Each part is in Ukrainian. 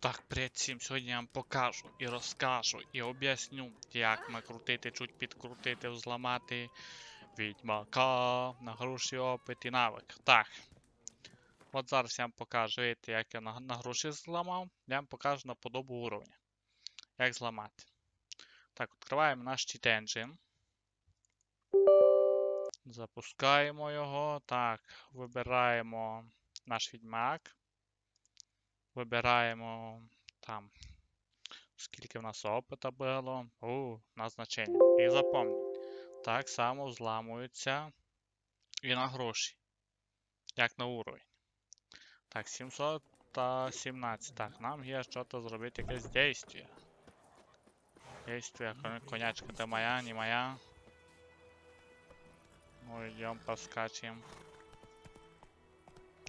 Так, привіт всім. Сьогодні я вам покажу і розкажу і об'ясню, як накрутити, чуть підкрутити, взламати відьмака на гроші опит і навик. Так. От зараз я вам покажу, видите, як я на, на гроші зламав. Я вам покажу на подобу уровня. Як зламати. Так, відкриваємо наш Cheat Engine. Запускаємо його. Так, вибираємо наш відьмак. Вибираємо там, скільки в нас опита було. У, назначення. І запам'ятайте. Так само взламуються і на гроші. Як на уровень. Так, 717. Так, нам є що то зробити якесь дійство. Дійство, коня- конячка, це моя, не моя. Йдемо поскачемо.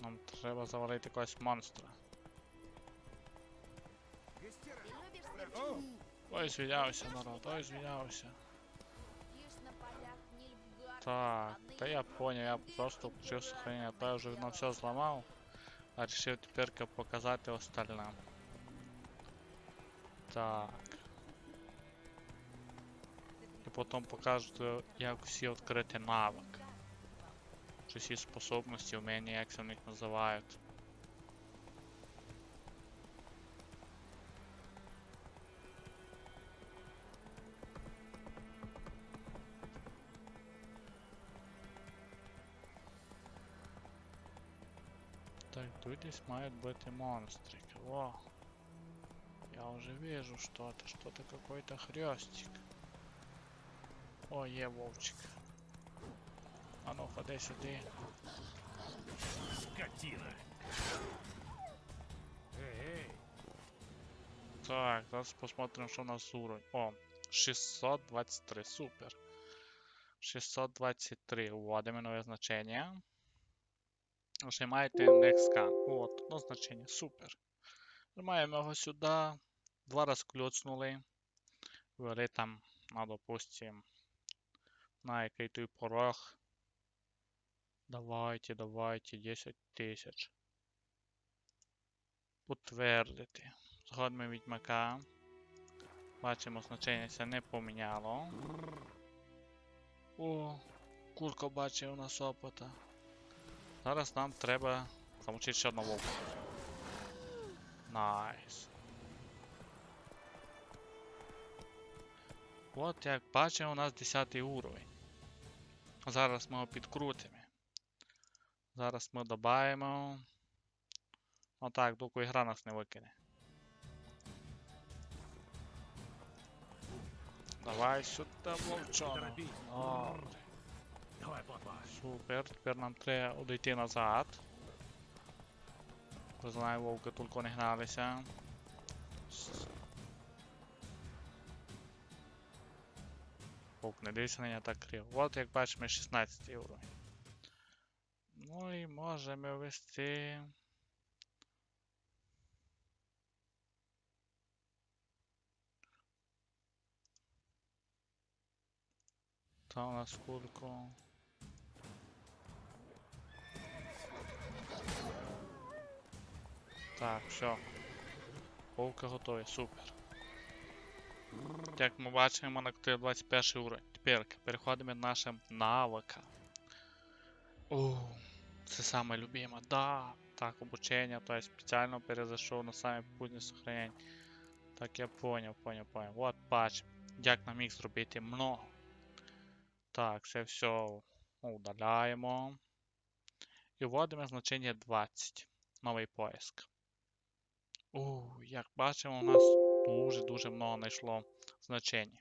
Нам треба завалити якогось монстра. Ой, звінявся, народ, ой, звінявся. Так, та я понял, я просто включив сохранення, то я вже на все зламав, а решив тепер показати остальним. Так. І потім покажу, як всі відкрити навик. Чи всі способності, вміння, як це в них називають. Так, тут здесь мають бути монстрики. Во. Я уже вижу что-то, что-то какой-то хрестик. О, є вовчик. А ну ходи сюди. Скотина! Эй, эй! Так, зараз посмотрим, що у нас уровень. О, 623, супер. 623, вводимо нове значення. Нажимаєте Next Scan. От, одно значення, супер. Нажимаємо його сюди. Два раз клюцнули. Ввели там, на, допустим, на який той порог. Давайте, давайте, 10 тисяч. Підтвердити. Згодом відьмака. Бачимо, значення це не поміняло. О, курка бачить у нас опита. Зараз нам треба замочити ще одного вовка. Найс. От як бачимо, у нас 10 уровень. Зараз ми його підкрутимо. Зараз ми додаємо. Отак, доки гра нас не викине. Давай сюди, папа! Супер, тепер нам треба одійти назад. Бо знаю, вовки тільки не гналися. С- Вовк, не дивися на мене так криво. От як бачимо 16 уровень. Ну і можемо ввести. Там у нас кульку. Так, все. Вовки готові, супер. Як ми бачимо, на 21 уровень. Тепер переходимо до нашим навика. О, це саме любиме, да. Так, обучення, то я спеціально перезайшов на саме путні сохранення. Так, я поняв, поняв, поняв. От бачимо, як нам їх зробити много. Так, це все удаляємо. І вводимо значення 20. Новий поиск. О, як бачимо, у нас дуже-дуже много знайшло значень.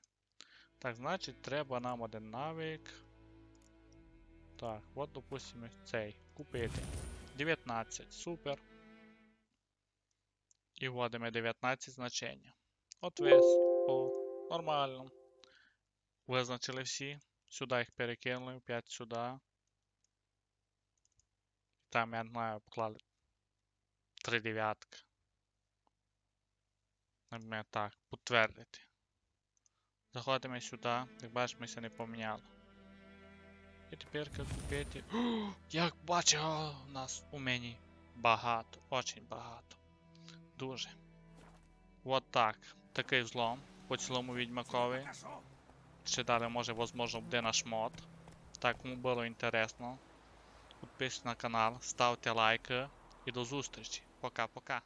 Так, значить, треба нам один навик. Так, от, допустимо, цей. Купити. 19. Супер. І вводимо 19 значення. От весь. О, нормально. Визначили всі. Сюди їх перекинули, 5 сюди. Там, я не знаю, поклали 3 дев'ятки. Так, підтвердити. Заходимо сюди, як бачимо, це не поміняло. І тепер купити. О, Як бачу, у нас у мені багато, очень багато. Дуже. От так. Такий взлом по цілому відьмакові. Ще далі може, возможно, буде наш мод. Так, кому було інтересно. Підписуйтесь на канал, ставте лайки і до зустрічі. Пока-пока.